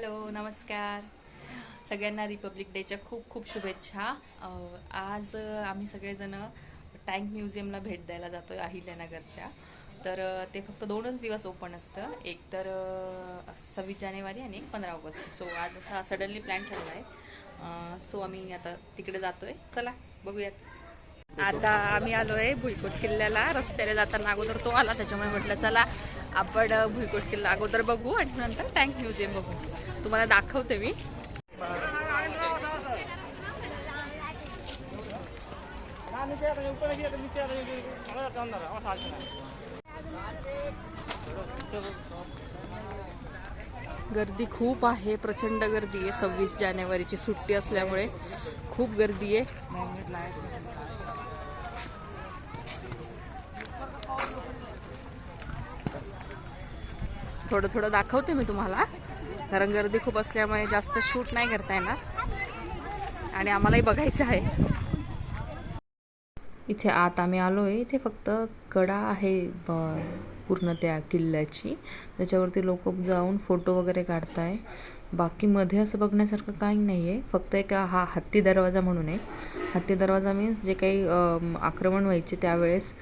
Hello नमस्कार. सगळ्यांना Republic डेच्या खूप खूप शुभेच्छा. आज आम्ही सगळेजण टँक म्युझियमला भेट द्यायला जातो आहे अहिल्यानगरच्या. तर ते फक्त दोनच दिवस ओपन असतं. एक तर सव्वीस जानेवारी आणि एक पंधरा ऑगस्ट. सो आज असा सडनली प्लॅन ठरला आहे सो आम्ही आता तिकडे जातो आहे चला बघूयात. आता आम्ही आलो आहे भुईकोट किल्ल्याला. रस्त्याला जाताना अगोदर तो आला त्याच्यामुळे म्हटलं चला आपण भुईकोट किल्ला अगोदर बघू आणि नंतर टँक म्युझियम बघू. तुम्हाला दाखवते मी. गर्दी खूप आहे प्रचंड गर्दी आहे. सव्वीस जानेवारीची सुट्टी असल्यामुळे खूप गर्दी आहे. थोडं थोडं दाखवते मी तुम्हाला. कारण गर्दी खूप असल्यामुळे जास्त शूट नाही करता येणार. आणि आम्हालाही बघायचं आहे. इथे आत आम्ही आलो आहे इथे फक्त कडा आहे ब- पूर्ण त्या किल्ल्याची. त्याच्यावरती लोक जाऊन फोटो वगैरे काढताय. बाकी मध्ये असं बघण्यासारखं काही नाही आहे फक्त एक हा हत्ती दरवाजा म्हणून आहे. हत्ती दरवाजा मीन्स जे काही आक्रमण व्हायचे त्यावेळेस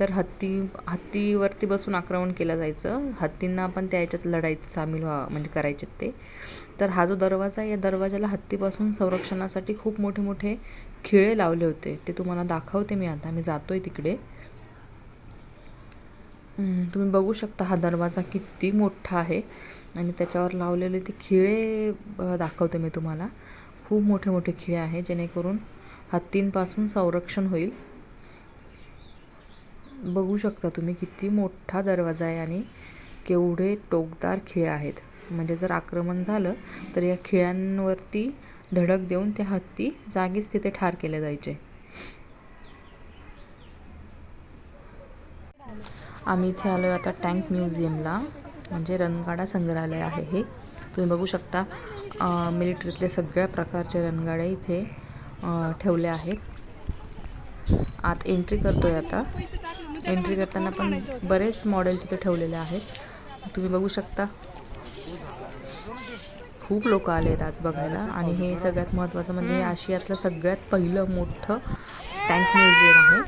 तर हत्ती हत्तीवरती बसून आक्रमण केलं जायचं. हत्तींना पण त्या याच्यात लढाईत सामील व्हा म्हणजे करायचे ते. तर हा जो दरवाजा आहे या दरवाजाला हत्तीपासून संरक्षणासाठी खूप मोठे मोठे खिळे लावले होते. ते तुम्हाला दाखवते मी आता. मी आहे तिकडे. तुम्ही बघू शकता हा दरवाजा किती मोठा आहे. आणि त्याच्यावर लावलेले ते खिळे दाखवते मी तुम्हाला. खूप मोठे मोठे खिळे आहे. जेणेकरून हत्तींपासून संरक्षण होईल. बघू शकता तुम्ही किती मोठा दरवाजा आहे आणि केवढे टोकदार खिळे आहेत. म्हणजे जर आक्रमण झालं तर या खिळ्यांवरती धडक देऊन ते हत्ती जागीच तिथे ठार केले जायचे. आम्ही इथे आलो आता टँक म्युझियमला म्हणजे रणगाडा संग्रहालय आहे हे. तुम्ही बघू शकता मिलिटरीतले सगळ्या प्रकारचे रणगाडे इथे अ, ठेवले आहेत. आत एंट्री करतोय आता. एंट्री करताना पण बरेच मॉडेल तिथे ठेवलेले आहेत. तुम्ही बघू शकता. खूप लोक आले आहेत आज बघायला आणि हे सगळ्यात महत्त्वाचं म्हणजे आशियातलं सगळ्यात पहिलं मोठं टँक म्युझियम आहे.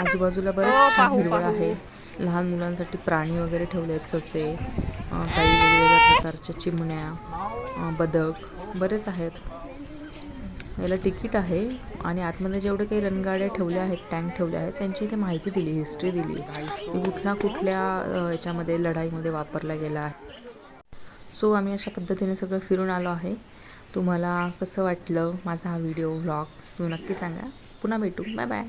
आजूबाजूला बरेच छान हिरवळ आहे. लहान मुलांसाठी प्राणी वगैरे ठेवले आहेत ससे काही वेगवेगळ्या प्रकारच्या चिमण्या बदक बरेच आहेत. याला तिकीट आहे आणि आतमध्ये जेवढे काही रणगाड्या ठेवल्या आहेत टँक ठेवले आहेत त्यांची इथे माहिती दिली हिस्ट्री दिली. की कुठल्या कुठल्या याच्यामध्ये लढाईमध्ये वापरला गेला आहे. सो आम्ही अशा पद्धतीने सगळं फिरून आलो आहे. तुम्हाला कसं वाटलं माझा हा व्हिडिओ व्लॉग? तुम्ही नक्की सांगा. पुन्हा भेटू. Bye bye.